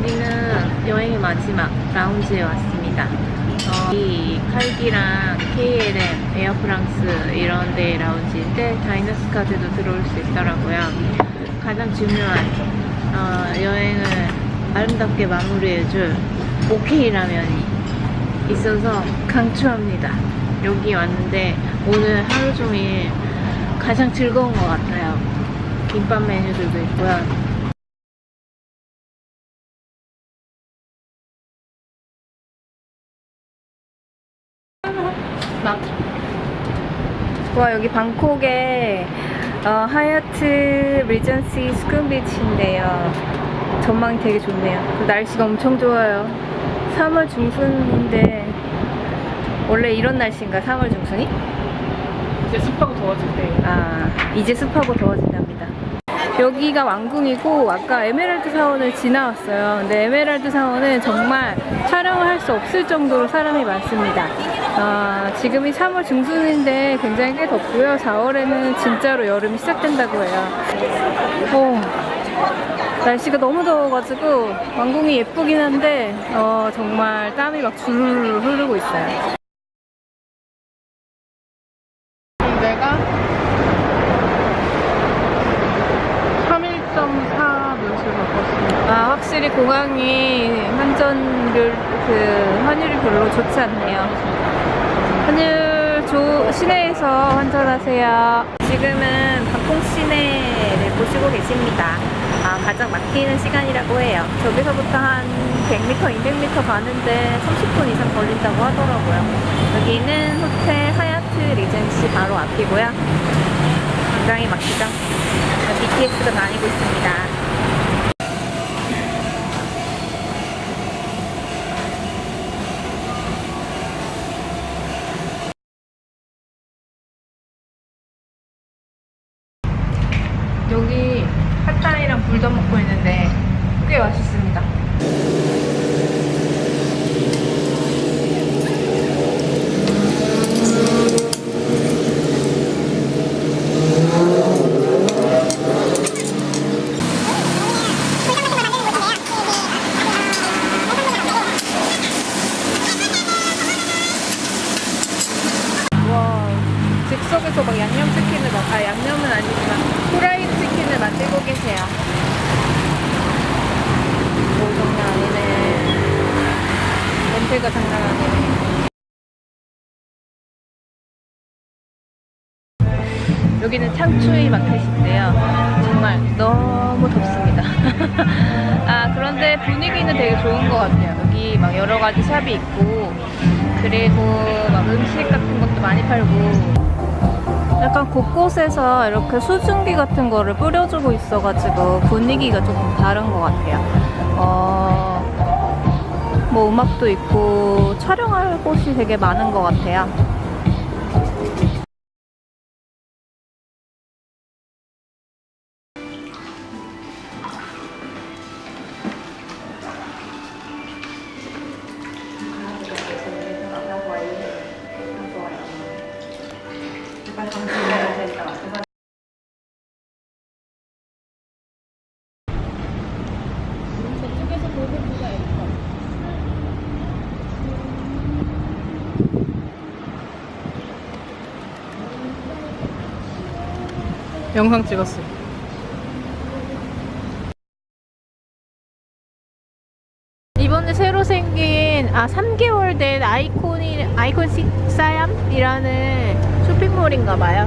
여기는 여행의 마지막 라운지에 왔습니다. 어, 이 칼기랑 KLM, 에어프랑스 이런 데 라운지인데 다이너스 카드도 들어올 수 있더라고요. 가장 중요한 어, 여행을 아름답게 마무리해줄 OK 라면이 있어서 강추합니다. 여기 왔는데 오늘 하루 종일 가장 즐거운 것 같아요. 김밥 메뉴들도 있고요. 막. 와 여기 방콕의 어, 하얏트 리전시 스쿤비치인데요. 전망이 되게 좋네요. 그 날씨가 엄청 좋아요. 3월 중순인데 원래 이런 날씨인가 3월 중순이? 이제 습하고 더워질 때 아 이제 습하고 더워진답니다. 여기가 왕궁이고 아까 에메랄드 사원을 지나왔어요. 근데 에메랄드 사원은 정말 촬영을 할 수 없을 정도로 사람이 많습니다. 아, 지금이 3월 중순인데 굉장히 꽤 덥고요. 4월에는 진짜로 여름이 시작된다고 해요. 어, 날씨가 너무 더워가지고 왕궁이 예쁘긴 한데 어, 정말 땀이 막 줄줄 흐르고 있어요. 내가 31.4 몇을 바꿨습니다 아, 확실히 공항이 환전율, 그, 환율이 별로 좋지 않네요. 환율 조, 시내에서 환전하세요. 지금은 방콕 시내를 보시고 계십니다. 아, 가장 막히는 시간이라고 해요. 저기서부터 한 100m, 200m 가는데 30분 이상 걸린다고 하더라고요. 여기는 호텔 하얏트 리젠시 바로 앞이고요. 굉장히 막히죠? BTS가 다니고 있습니다. 여기 핫타이랑 불도 먹고 있는데 꽤 맛있습니다. 와, 즉석에서 막 양념 치킨을 막, 아, 양념은 아니지만, 후라이드 치킨을 만들고 계세요. 오, 장난 아니네. 냄새가 장난 아니네. 여기는 창추이 마켓인데요. 정말 너무 덥습니다. 아, 그런데 분위기는 되게 좋은 것 같아요. 여기 막 여러 가지 샵이 있고, 그리고 막 음식 같은 것도 많이 팔고, 약간 곳곳에서 이렇게 수증기 같은 거를 뿌려주고 있어가지고 분위기가 조금 다른 것 같아요. 어, 뭐 음악도 있고 촬영할 곳이 되게 많은 것 같아요. 영상 찍었어 이번에 새로 생긴 아 3개월 된 아이콘이 아이콘 시사얌이라는 쇼핑몰인가 봐요.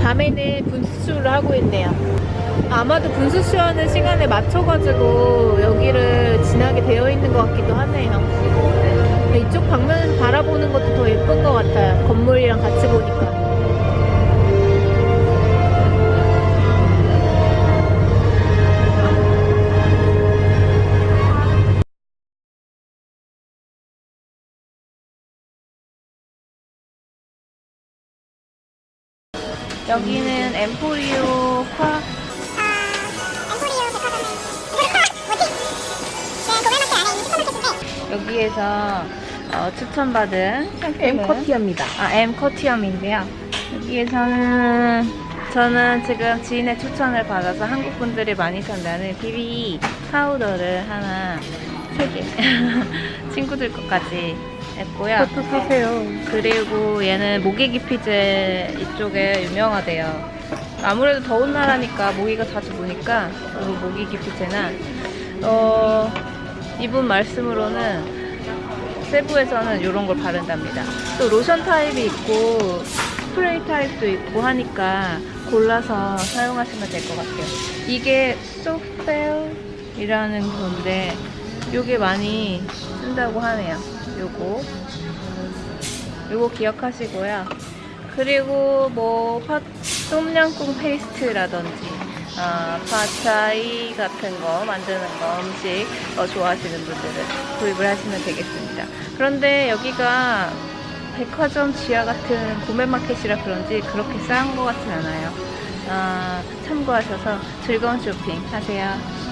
밤에는 분수쇼를 하고 있네요. 아마도 분수쇼 하는 시간에 맞춰가지고 여기를 지나게 되어 있는 것 같기도 하네요. 이쪽 방면 바라보는 것도 더 예쁜 것 같아요. 건물이랑 같이 보니까. 여기는 엠포리오 ኳ 여기에서 어, 추천받은 상품은 엠커티어입니다 아, 엠커티엄인데요. 여기에서는 저는 지금 지인의 추천을 받아서 한국 분들이 많이 산다는 BB 파우더를 하나 세 개 친구들 것까지 했고요. 그것도 사세요. 그리고 얘는 모기 기피제 이쪽에 유명하대요. 아무래도 더운 나라니까 모기가 자주 무니까 이 모기 기피제는 어 이분 말씀으로는 세부에서는 이런 걸 바른답니다. 또 로션 타입이 있고 스프레이 타입도 있고 하니까 골라서 사용하시면 될 것 같아요. 이게 소펠이라는 건데 요게 많이 쓴다고 하네요. 요거 요거 기억하시고요. 그리고 뭐 파, 똠양꿍 페이스트라든지 아, 파차이 같은 거 만드는 거 음식 어, 좋아하시는 분들은 구입을 하시면 되겠습니다. 그런데 여기가 백화점 지하 같은 구매마켓이라 그런지 그렇게 싼 것 같진 않아요. 아, 참고하셔서 즐거운 쇼핑 하세요.